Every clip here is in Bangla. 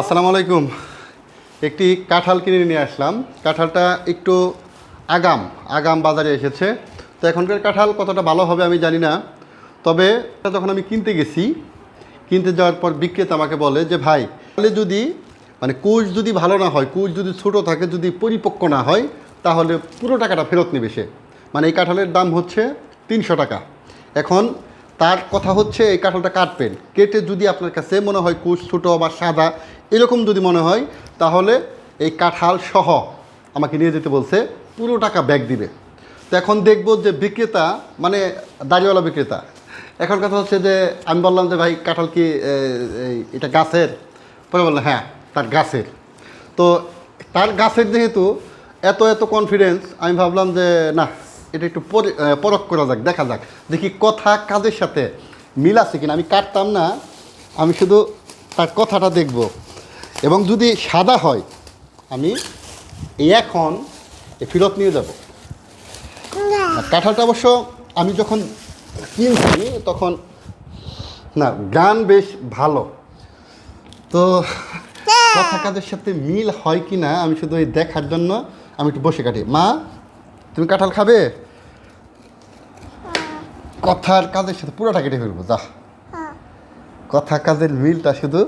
আসসালামু আলাইকুম। একটি কাঁঠাল কিনে নিয়ে আসলাম। কাঁঠালটা একটু আগাম আগাম বাজারে এসেছে। তো এখনকার কাঁঠাল কতটা ভালো হবে আমি জানি না। তবে যখন আমি কিনতে গেছি, কিনতে যাওয়ার পর বিক্রেতা আমাকে বলে যে, ভাই, তাহলে যদি মানে কোচ যদি ভালো না হয় কোচ যদি ছোটো থাকে, যদি পরিপক্ক না হয়, তাহলে পুরো টাকাটা ফেরত নেবে সে। মানে এই কাঁঠালের দাম হচ্ছে তিনশো টাকা। এখন তার কথা হচ্ছে, এই কাঁঠালটা কাটবেন। কেটে যদি আপনার কাছে মনে হয় কুচ ছোটো বা সাদা এরকম যদি মনে হয়, তাহলে এই কাঁঠাল সহ আমাকে নিয়ে যেতে বলছে, পুরো টাকা ব্যাগ দিবে। তো এখন দেখব যে বিক্রেতা মানে দাড়িওয়ালা বিক্রেতা, এখন কথা হচ্ছে যে, আমি বললাম যে, ভাই, কাঁঠাল কি এটা গাছের? পরে বলল হ্যাঁ তার গাছের। তো তার গাছের যেহেতু এত এত কনফিডেন্স আমি ভাবলাম যে, না, এটা একটু পরি- পরখ করা যাক, দেখা যাক। দেখি কথা কাজের সাথে মিল আছে কিনা? আমি কাটতাম না, আমি শুধু তার কথাটা দেখব। এবং যদি সাদা হয় আমি এই এখন এ ফেরত নিয়ে যাব। কাঁঠালটা অবশ্য আমি যখন কিনছি তখন না গান বেশ ভালো। তো কথা কাজের সাথে মিল হয় কি না আমি শুধু এই দেখার জন্য আমি একটু বসে কাটি। মা তুমি কাঁঠাল খাবে? কথার কাজের সাথে পুরোটা কেটে ফেলব যা। কথা কাজের মিলটা শুধু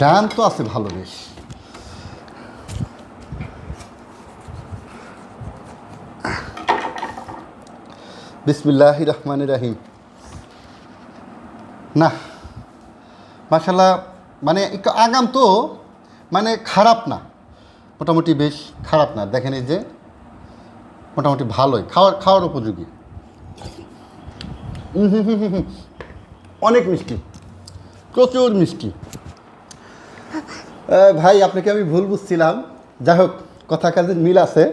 গান তো আছে ভালো বেশ। বিসমিল্লাহ রহমান রাহিম। না মাসাল্লাহ মানে একটু আগাম তো মানে খারাপ না। মোটামুটি বেশ খারাপ না। দেখেন এই যে, মোটামুটি ভালোই। খাওয়ার খাওয়ার উপযোগী। অনেক মিষ্টি। প্রচুর মিষ্টি। ভাই আপনাকে আমি ভুল বুঝছিলাম। যাই হোক কথা কাজের মিল আছে।